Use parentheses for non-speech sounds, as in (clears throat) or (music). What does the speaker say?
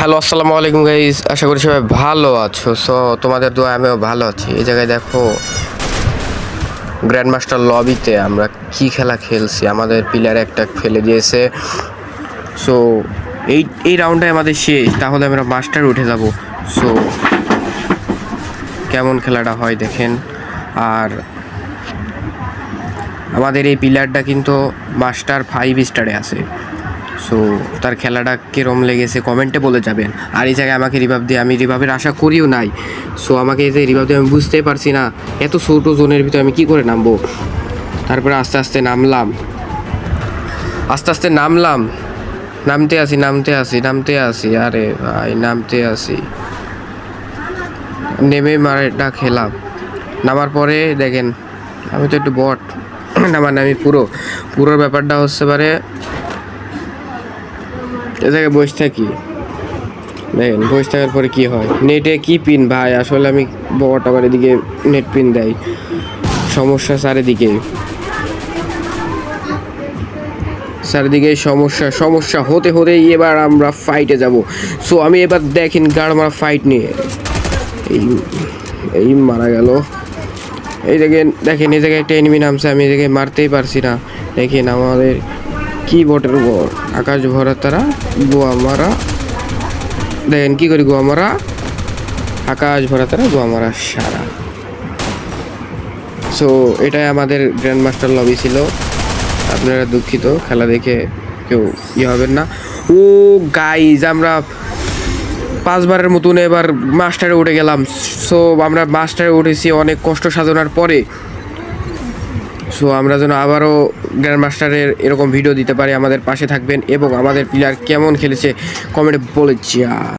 Hello, আসসালামু আলাইকুম guys আশা করি সবাই ভালো আছো। সো তোমাদের দোয়া আমিও ভালো আছি। এই জায়গায় দেখো গ্র্যান্ড মাস্টার লবিতে আমরা কি খেলা খেলছি। আমাদের প্লেয়ার একটা ফেলে দিয়েছে। সো এই এই রাউন্ডটাই আমাদের শেষ। তাহলে আমরা মাস্টার উঠে যাব। সো কেমন খেলাটা হয় দেখেন। আর আমাদের এই প্লেয়ারটা কিন্তু মাস্টার ফাইভ স্টারে আছে। সো তার খেলাটা কীরম লেগেছে? কমেন্টে বলে যাবেন। আর এই জায়গায় আমাকে রিভাব দিয়ে, আমি রিভাবের আশা করিও নাই। সো আমাকে এই যে রিভাব দিয়ে আমি বুঝতেই পারছি না, এত ছোটো জোনের ভিতরে আমি কি করে নামবো? তারপরে আস্তে আস্তে নামলাম। আস্তে আস্তে নামলাম। নামতে আসি নামতে আসি নামতে আসি। আরে ভাই, নামতে আসি। নেমে মারেটা খেলাম। নামার পরে দেখেন, আমি তো একটু বট। (clears throat) নামার নামি পুরো। পুরোর ব্যাপারটা হচ্ছে পারে এ জায়গায় বসে থাকি। দেখেন, বসে থাকার পরে কি হয়? নেটে কি পিন ভাই, আসলে আমি বট আবার এদিকে নেট পিন দেয়। সমস্যা চারিদিকে। চারিদিকে সমস্যা সমস্যা হতে হতেই এবার আমরা ফাইটে যাব। সো আমি এবার দেখেন গাড় মারা ফাইট নিয়ে। এই এই মারা গেল। এই দেখেন দেখেন, এই জায়গায় একটা এনিমি নামছে, আমি এই জায়গায় মারতেই পারছি না। দেখেন, আমাদের কি বটের বর আকাশ ভরা তারা গোয়া মারা, দেখেন কি করি গোয়া মারা, আকাশ ভরা তারা গোয়া মারা সারা। সো এটাই আমাদের গ্র্যান্ড মাস্টার লবি ছিল। আপনারা দুঃখিত, খেলা দেখে কেউ ইয়ে হবেন না। ও গাইজ আমরা পাঁচবারের মতন এবার মাস্টারে উঠে গেলাম। সো আমরা মাস্টারে উঠেছি অনেক কষ্ট সাধনার পরে। সো আমরা যেন আবারও গ্র্যান্ড মাস্টারের এরকম ভিডিও দিতে পারি। আমাদের পাশে থাকবেন এবং আমাদের প্লেয়ার কেমন খেলেছে কমেন্টে বলেছি যা